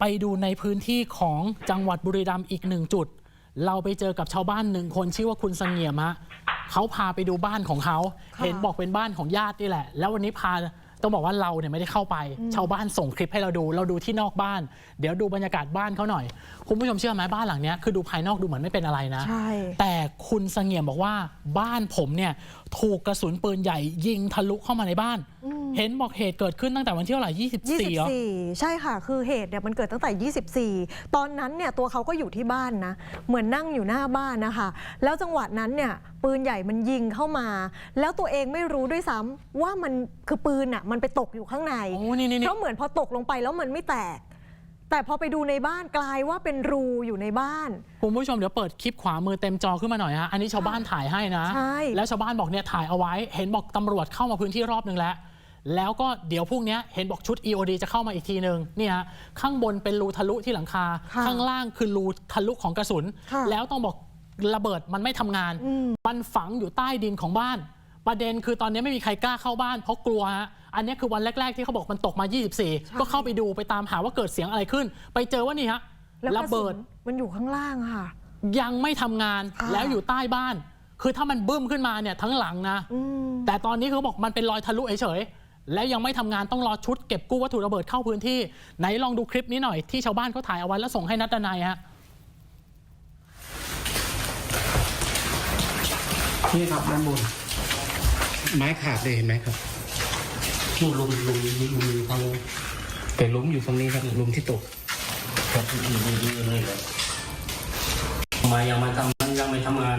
ไปดูในพื้นที่ของจังหวัดบุรีรัมย์อีกหนึ่งจุด เราไปเจอกับชาวบ้านหนึ่งคนชื่อว่าคุณเสงี่ยมฮะเขาพาไปดูบ้านของเขา ค่ะ เห็นบอกเป็นบ้านของญาตินี่แหละ แล้ววันนี้พาต้องบอกว่าเราเนี่ยไม่ได้เข้าไป ชาวบ้านส่งคลิปให้เราดู เราดูที่นอกบ้าน เดี๋ยวดูบรรยากาศบ้านเขาหน่อย คุณผู้ชมเชื่อไหมบ้านหลังเนี้ยคือดูภายนอกดูเหมือนไม่เป็นอะไรนะ ใช่ แต่คุณเสงี่ยมบอกว่าบ้านผมเนี่ยถูกกระสุนปืนใหญ่ยิงทะลุเข้ามาในบ้าน เห็นบอกเหตุเกิดขึ้นตั้งแต่วันที่เท่าไหร่ 24เหรอ 24 ใช่ค่ะ คือเหตุเนี่ยมันเกิดตั้งแต่ 24 ตอนนั้นเนี่ยตัวเขาก็อยู่ที่บ้านนะ เหมือนนั่งอยู่หน้าบ้านนะคะ แล้วจังหวะนั้นเนี่ยปืนใหญ่มันยิงเข้ามา แล้วตัวเองไม่รู้ด้วยซ้ำว่ามันคือปืนอะมันไปตกอยู่ข้างใน โอ้นี่นี่นี่ เพราะเหมือนพอตกลงไปแล้วมันไม่แตก แต่พอไปดูในบ้านกลายว่าเป็นรูอยู่ในบ้าน คุณผู้ชมเดี๋ยวเปิดคลิปขวามือเต็มจอขึ้นมาหน่อยฮะ อันนี้ชาวบ้านถ่ายให้นะ ใช่ แล้วชาวบ้านบอกเนี่ยถ่ายเอาไว้ เห็นบอกตำรวจเข้ามาพื้นที่รอบนึงแล้ว แล้วก็เดี๋ยวพรุ่งนี้เห็นบอกชุด EOD จะเข้ามาอีกทีหนึ่งเนี่ยฮะข้างบนเป็นรูทะลุที่หลังคาค่ะข้างล่างคือรูทะลุของกระสุนค่ะแล้วต้องบอกระเบิดมันไม่ทำงานอืมมันฝังอยู่ใต้ดินของบ้าน ประเด็นคือตอนนี้ไม่มีใครกล้าเข้าบ้านเพราะกลัวฮะอันนี้คือวันแรก ๆ ที่เขาบอกมันตกมา 24 ก็เข้าไปดูไปตามหาว่าเกิดเสียงอะไรขึ้น ไปเจอว่านี่ฮะแล้วกระระสุเบิดนมันอยู่ข้างล่างอะค่ะ ยังไม่ทำงานค่ะแล้วอยู่ใต้บ้าน คือถ้ามันบึ้มขึ้นมาเนี่ยทั้งหลังนะอืมแต่ตอนนี้เขาบอกมันเป็นรอยทะลุเฉยๆ และยังไม่ทำงานต้องรอชุดเก็บกู้วัตถุระเบิดเข้าพื้นที่ ไหนลองดูคลิปนี้หน่อยที่ชาวบ้านเขาถ่ายเอาไว้แล้วส่งให้นัดดนายฮะนี่ครับด้านบนไม้ขาดเลยเห็นไหมครับนู่นลุมลุมลุมลุมอยู่ฝั่งนู้นแต่ลุมอยู่ฝั่งนี้ครับลุมที่ตกครับอยู่อยู่อยู่เลยเลยมายังมาทำมันยังไม่ทำงาน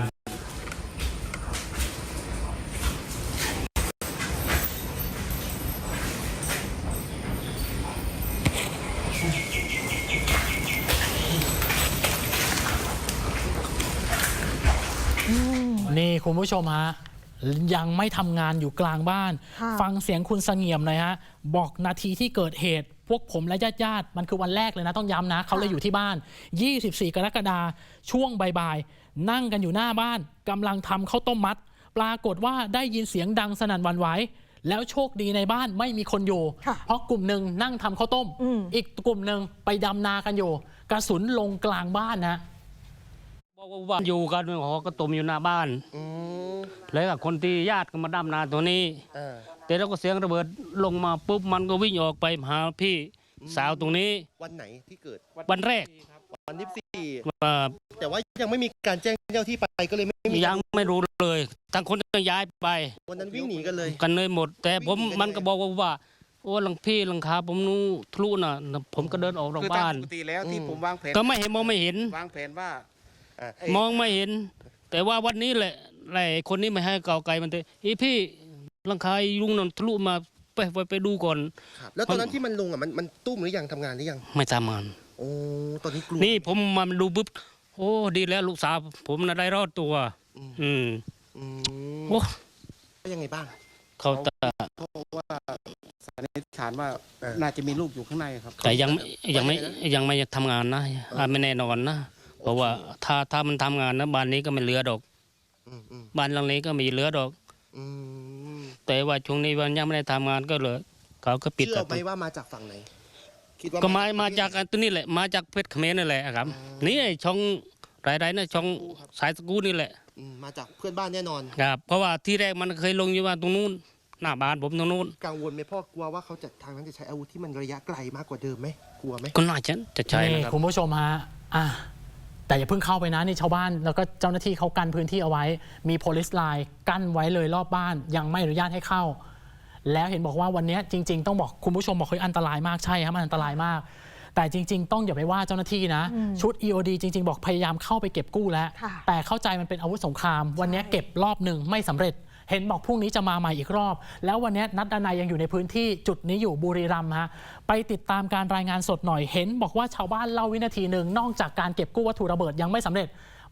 นี่คุณผู้ชมฮะยังไม่ทำงานอยู่กลางบ้าน ค่ะ ฟังเสียงคุณเสงี่ยมหน่อยฮะ บอกนาทีที่เกิดเหตุ พวกผมและญาติญาติๆมันคือวันแรกเลยนะต้องย้ำนะเขาเลยอยู่ที่บ้าน 24 กรกฎาช่วงบ่ายๆนั่งกันอยู่หน้าบ้านกำลังทำข้าวต้มมัด ปรากฏว่าได้ยินเสียงดังสนั่นหวันไหวแล้วโชคดีในบ้านไม่มีคนอยู่ ค่ะเพราะกลุ่มหนึ่งนั่งทำข้าวต้ม อืม อีกกลุ่มหนึ่งไปดำนากันอยู่ กระสุนลงกลางบ้านนะบอก ว่าว่าอยู่กันหอก็ตุ่มอยู่หน้าบ้านอืมแล้วก็คนที่ญาติก็มาดำนาตัวนี้อ่าแต่แล้วก็เสียงระเบิดลงมาปุ๊บมันก็วิ่งออกไปหาพี่สาวตรงนี้ วันไหนที่เกิดวันแรกวันที่สี่ว่าแต่ว่ายังไม่มีการแจ้งเจ้าที่ไปก็เลยไม่มียังไม่รู้เลยทั้งคนต้องย้ายไปวันนั้นวิ่งหนีกันเลยกันเลยหมด แต่ผมวิ่งหนีกันมันก็บอกว่าว่าโอ้หลังพี่หลังคาผมนู้ทะลุน่ะ ผมก็เดินออกนอกคือตาบ้ามนปกติแล้วที่ผมวางแผนก็ไม่เห็นมองไม่เห็นวางแผนว่าอะไอ้ มองไม่เห็น แต่ว่าวันนี้แหละไอ้คนนี้ไม่ให้เก่าวไกลมันเตะอีพี่หลังคาอีลุงนั่นทะลุมาไปไปไปดูก่อน ครับแล้วตอนนั้นที่มันลงอะมันมันตุ้มหรือยังทำงานหรือยังไม่ทำงานโอ้ตอนนี้กลัวนี่ผมมาดูปุ๊บโอ้ดีแล้วลูกสาวผมน่ะได้รอดตัว อืมอืมอืมโอ้แล้วยังไงบ้าง เขาแต่เพราะว่าสันนิษฐานว่าเออ น่าจะมีลูกอยู่ข้างในครับแต่ยังยังไม่ว่าไงนะยังไม่ทำงานนะอะไม่แน่นอนนะ เพราะว่าถ้าถ้ามันทำงานนะบ้านนี้ก็ไม่เหลือดอกอืมอืมบ้านหลังนี้ก็ไมีเหลือดอกอืมแต่ว่าช่วงนี้วันยังไม่ได้ทำงานก็เลยเขาก็ปิดเชื่อประไหมตูว่ามาจากฝั่งไหนคิดว่าก็มามาจากอันตัวนี้แหละมาจากเพชรเขมรนั่นแหละครับ นี่ไอ้ช่องไรๆนะช่องสายสกูนี่แหละอืมมาจากเพื่อนบ้านแน่นอนครับเพราะว่าที่แรกมันเคยลงอยู่ว่าตรงนู้นหน้าบ้านผมตรงนู้นกังวลไหมพ่อกลัวว่าเขาจะทางนั้นจะใช้อาวุธที่มันระยะไกลมากกว่าเดิมไหมกลัวไหมก็น่าจะจะใช่นี่นะครับคุณผู้ชมฮะอะ แต่อย่าเพิ่งเข้าไปนะนี่ชาวบ้านแล้วก็เจ้าหน้าที่เขากันพื้นที่เอาไว้ มี police line กั้นไว้เลยรอบบ้าน ยังไม่อนุญาตให้เข้า แล้วเห็นบอกว่าวันนี้จริง ๆ ต้องบอกคุณผู้ชมบอกเฮ้ยอันตรายมากใช่ครับมันอันตรายมาก แต่จริง ๆ ต้องอย่าไปว่าเจ้าหน้าที่นะ ชุด EOD จริง ๆ บอกพยายามเข้าไปเก็บกู้แล้วค่ะแต่เข้าใจมันเป็นอาวุธสงคราม วันนี้เก็บรอบหนึ่งไม่สำเร็จ เห็นบอกพรุ่งนี้จะมาใหม่อีกรอบ แล้ววันนี้นัดดานายยังอยู่ในพื้นที่จุดนี้อยู่บุรีรัมย์ฮะไปติดตามการรายงานสดหน่อยเห็น บอกว่าชาวบ้านเล่าวินาทีหนึ่งนอกจากการเก็บกู้วัตถุระเบิดยังไม่สำเร็จ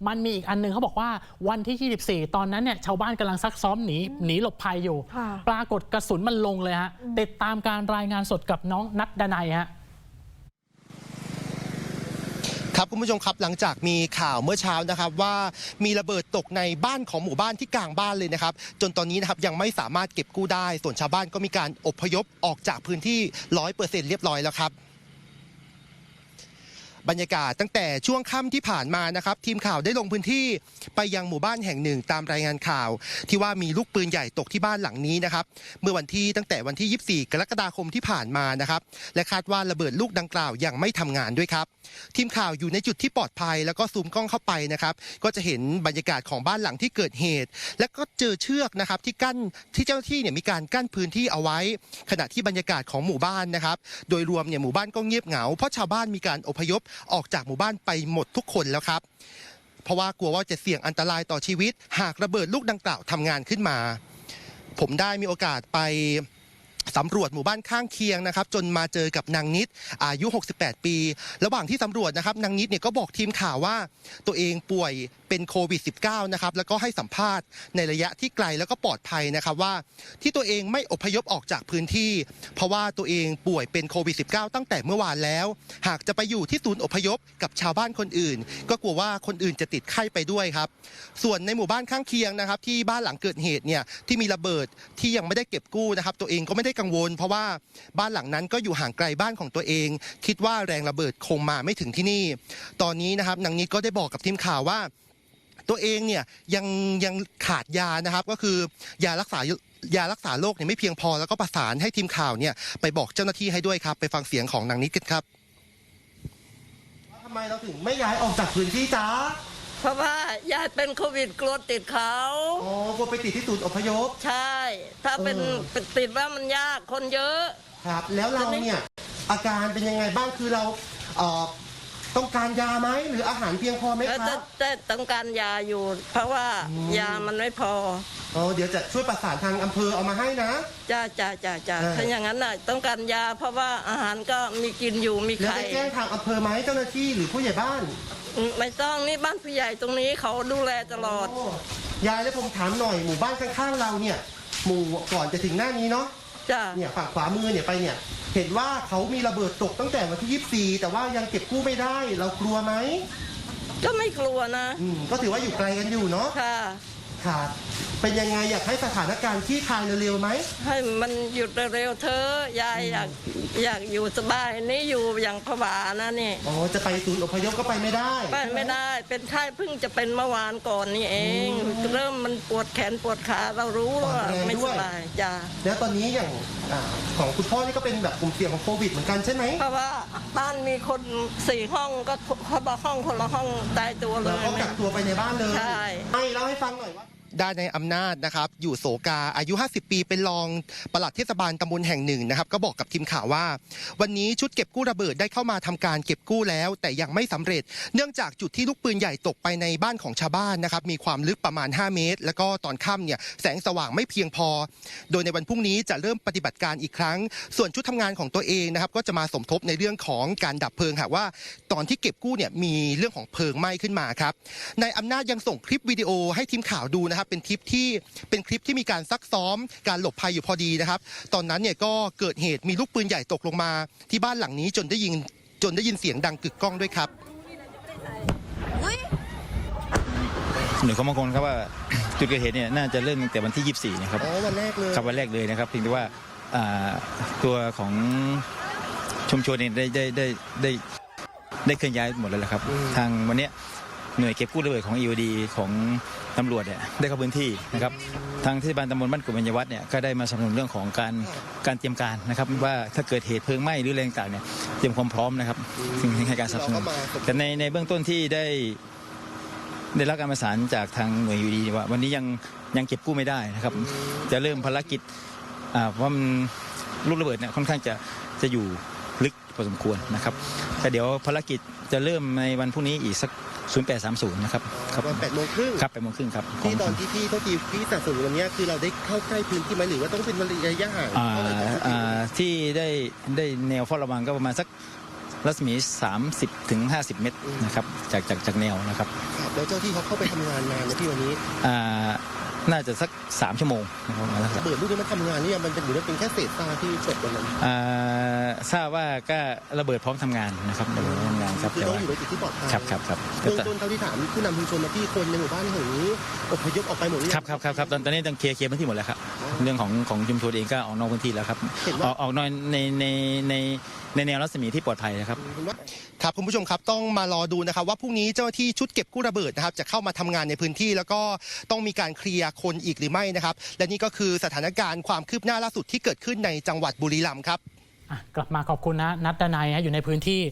มันมีอีกอันหนึงเขาบอกว่าวันที่ 24 ตอนนั้นเนี่ยชาวบ้านกำลังซักซ้อมหนีหนีหลบภัยอยู่ค่ะปรากฏกระสุนมันลงเลยฮะติดตามการรายงานสดกับน้องนัดดานายฮะ ครับคุณผู้ชมครับหลังจากมีข่าวเมื่อเช้านะครับว่ามีระเบิดตกในบ้านของหมู่บ้านที่กลางบ้านเลยนะครับ จนตอนนี้นะครับยังไม่สามารถเก็บกู้ได้ ส่วนชาวบ้านก็มีการอพยพออกจากพื้นที่ร้อยเปอร์เซ็นต์เรียบร้อยแล้วครับ บรรยากาศตั้งแต่ช่วงค่ำที่ผ่านมานะครับทีมข่าวได้ลงพื้นที่ไปยังหมู่บ้านแห่งหนึ่งตามรายงานข่าว ที่ว่ามีลูกปืนใหญ่ตกที่บ้านหลังนี้นะครับเมื่อวันที่ตั้งแต่วันที่ 24 กรกฎาคมที่ผ่านมานะครับและคาดว่าระเบิดลูกดังกล่าวยังไม่ทำงานด้วยครับทีมข่าวอยู่ในจุดที่ปลอดภัย แล้วก็ซูมกล้องเข้าไปนะครับก็จะเห็นบรรยากาศของบ้านหลังที่เกิดเหตุ และก็เจอเชือกนะครับที่กั้นที่เจ้าหน้าที่เนี่ยมีการกั้นพื้นที่เอาไว้ ขณะที่บรรยากาศของหมู่บ้านนะครับโดยรวมเนี่ยหมู่บ้านก็เงียบเหงาเพราะชาวบ้านมีการอพยพออกจากหมู่บ้านไปหมดทุกคนแล้วครับ เพราะว่ากลัวว่าจะเสี่ยงอันตรายต่อชีวิต หากระเบิดลูกดังกล่าวทำงานขึ้นมา ผมได้มีโอกาสไป สำรวจหมู่บ้านข้างเคียงนะครับจนมาเจอกับนางนิดอายุ 68 ปี ระหว่างที่สำรวจนะครับนางนิดเนี่ยก็บอกทีมข่าวว่าตัวเองป่วยเป็นโควิด -19 นะครับแล้วก็ให้สัมภาษณ์ในระยะที่ไกลแล้วก็ปลอดภัยนะครับว่า ที่ตัวเองไม่อพยพออกจากพื้นที่ เพราะว่าตัวเองป่วยเป็นโควิด -19 ตั้งแต่เมื่อวานแล้ว หากจะไปอยู่ที่ศูนย์อพยพกับชาวบ้านคนอื่น ก็กลัวว่าคนอื่นจะติดไข้ไปด้วยครับ ส่วนในหมู่บ้านข้างเคียงนะครับที่บ้านหลังเกิดเหตุเนี่ยที่มีระเบิดที่ยังไม่ได้เก็บกู้นะครับตัวเองก็ไม่ได้กังวล เพราะว่าบ้านหลังนั้นก็อยู่ห่างไกลบ้านของตัวเอง คิดว่าแรงระเบิดคงมาไม่ถึงที่นี่ ตอนนี้นะครับนางนิดก็ได้บอกกับทีมข่าวว่า ตัวเองเนี่ยยังยังขาดยานะครับ ก็คือยารักษายารักษาโรคเนี่ยไม่เพียงพอแล้วก็ประสานให้ทีมข่าวเนี่ยไปบอกเจ้าหน้าที่ให้ด้วยครับ ไปฟังเสียงของนางนิดกันครับทำไมเราถึงไม่ย้ายออกจากพื้นที่จ้า เพราะว่ายายเป็นโควิดกลัวติดเขา อ๋อกลัวไปติดที่ศูนย์อพยพ ใช่ ถ้าเป็นเออเป็นติดว่ามันยากคนเยอะ ครับ แล้วเราเนี่ยอาการเป็นยังไงบ้างคือเราเอ่อต้องการยาไหมหรืออาหารเพียงพอไหมแล้วคจะรับจะต้องการยาอยู่ เพราะว่าอืมยามันไม่พออ๋อเดี๋ยวจะช่วยประสานทางอำเภอเอามาให้นะ จ้าจ้าจ้าจ้าเออ ถ้าอย่างนั้นน่ะต้องการยาเพราะว่าอาหารก็มีกินอยู่มีแล้วไข่ได้แจ้งทางอำเภอไหมเจ้าหน้าที่หรือผู้ใหญ่บ้าน อืมไม่ต้องนี่บ้านผู้ใหญ่ตรงนี้เขาดูแลตลอด ยายแล้วผมถามหน่อยหมู่บ้านข้างๆเราเนี่ย หมู่ก่อนจะถึงหน้านี้เนาะจ้าเนี่ยฝั่งขวามือเนี่ยไปเนี่ย เห็นว่าเขามีระเบิดตกตั้งแต่วันที่ 24 แต่ว่ายังเก็บกู้ไม่ได้ เรากลัวไหมก็ไม่กลัวนะ อืมก็ถือว่าอยู่ไกลกันอยู่เนาะ ค่ะ ค่ะเป็นยังไงอยากให้สถานการณ์ที่คลายเร็วๆไหม ให้มันหยุดเร็วๆเธอะยายอยากอยากอยู่สบายนี่อยู่อย่างผวานะนี่อ๋อ จะไปศูนย์อพยพก็ไปไม่ได้ไปไม่ได้ เป็นไข้เพิ่งจะเป็นเมื่อวานก่อนนี่เอง เริ่มมันปวดแขนปวดขาเรารู้ว่าไม่สบายจ้าแล้วตอนนี้อย่างอาของคุณพ่อนี่ก็เป็นแบบกลุ่มเสี่ยงของโควิดเหมือนกันใช่ไหมเพราะว่าบ้านมีคนสี่ห้องก็คนละห้องคนละห้องตายตัวเลเรายก็กักตัวไปในบ้านเลยใช่ ให้เล่าให้ฟังหน่อยว่า ด้านในอำนาจนะครับ อยู่โสกาอายุ 50 ปีเป็นรองปลัดเทศบาลตำบลแห่งหนึ่งนะครับ ก็บอกกับทีมข่าวว่า วันนี้ชุดเก็บกู้ระเบิดได้เข้ามาทำการเก็บกู้แล้ว แต่ยังไม่สำเร็จ เนื่องจากจุดที่ลูกปืนใหญ่ตกไปในบ้านของชาวบ้านนะครับ มีความลึกประมาณ 5 เมตร แล้วก็ตอนค่ำเนี่ยแสงสว่างไม่เพียงพอ โดยในวันพรุ่งนี้จะเริ่มปฏิบัติการอีกครั้ง ส่วนชุดทำงานของตัวเองนะครับ ก็จะมาสมทบในเรื่องของการดับเพลิงหากว่า ตอนที่เก็บกู้เนี่ยมีเรื่องของเพลิงไหม้ขึ้นมาครับนายอำนาจยังส่งคลิปวิดีโอให้ทีมข่าวดูนะครับเป็นคลิปที่เป็นคลิปที่มีการซักซ้อมการหลบภัยอยู่พอดีนะครับ ตอนนั้นเนี่ยก็เกิดเหตุมีลูกปืนใหญ่ตกลงมา ที่บ้านหลังนี้จนได้ยินจนได้ยินเสียงดังกึกก้องด้วยครับหน่วยความมั่นคงครับว่าจุดเกิดเหตุเนี่ยน่าจะเริ่มตั้งแต่วันที่ 24 นะครับอ๋อวันแรกเลยครับวันแรกเลยนะครับเพียงแต่ว่าอ่าตัวของชุมชนเองได้ได้ได้ได้ได้เคลื่อนย้ายหมดแล้วแหละครับ ทางวันเนี้ยหน่วยเก็บกู้ระเบิดของ EOD ของ ตำรวจเนี่ยได้เข้าพื้นที่นะครับทางเทศบาลตำบลบ้านกลุ่มบรรยวัฒน์เนี่ยก็ได้มาสนับสนุนเรื่องของการการเตรียมการนะครับว่าถ้าเกิดเหตุเพลิงไหม้หรือแรงต่างๆเนี่ยเตรียมความพร้อมนะครับซึ่งให้การสนับสนุนเราก็มาแต่ในในเบื้องต้นที่ได้ได้รับการประสานจากทางหน่วยยูดีว่า วันนี้ยังยังเก็บกู้ไม่ได้นะครับ จะเริ่มภารกิจอ่าเพราะมันลูกระเบิดเนี่ยค่อนข้างจะจะอยู่ลึก พอสมควรนะครับแต่เดี๋ยวภารกิจจะเริ่มในวันพรุ่งนี้อีกสัก 0830 นะครับครับวันแปดโมงครึ่งครับไปโมงครึ่งครับที่ตอนที่พี่เขาทีพี่สนับสนุนวันเนี้ยคือเราได้เข้าใกล้พื้นที่ไหมหรือว่าต้องเป็นระยะห่างอ่าเท่าไหร่จากที่อ่าที่ได้ได้แนวเฝ้าระวังก็ประมาณสักรัศมี 30ถึง50 เมตรนะครับจากจากจากแนวนะครับครับแล้วเจ้าที่เขาเข้าไปทำงานนานนะพี่วันนี้อ่า น่าจะสัก3ชั่วโมงนะครับประมาณสักระเบิดลูกนี้มันทำงานหรือยังมันเป็นหรือว่าเป็นแค่เศษซากที่ตกวันนั้นอ่าทราบว่าก็ระเบิดพร้อมทำงานนะครับระเบิดพร้อมทำงานครับคือแต่ต้องว่าอยู่ในจุดที่ปลอดภัยครับครับครับเบื้องต้นเท่าที่ถามผู้นำชุมชนมาที่คนในหมู่บ้านแห่งนี้อพยพออกไปหมดหรือคยัรับครับครับครับตอนตอนนี้ต้องเคลียร์เคลียร์พื้นที่หมดแล้วครับเรื่องของของชุมชนเองก็ออกนอกพื้นที่แล้วครับเห็นอว่าอกออกนอกในในในในแนวรัศมีที่ปลอดภัยนะครับ ครับคุณผู้ชมครับต้องมารอดูนะครับว่าพรุ่งนี้เจ้าหน้าที่ชุดเก็บกู้ระเบิดนะครับจะเข้ามาทำงานในพื้นที่ แล้วก็ต้องมีการเคลียร์คนอีกหรือไม่นะครับ และนี่ก็คือสถานการณ์ความคืบหน้าล่าสุดที่เกิดขึ้นในจังหวัดบุรีรัมย์ครับ อะกลับมาขอบคุณนะนัดดนายฮะอยู่ในพื้นที่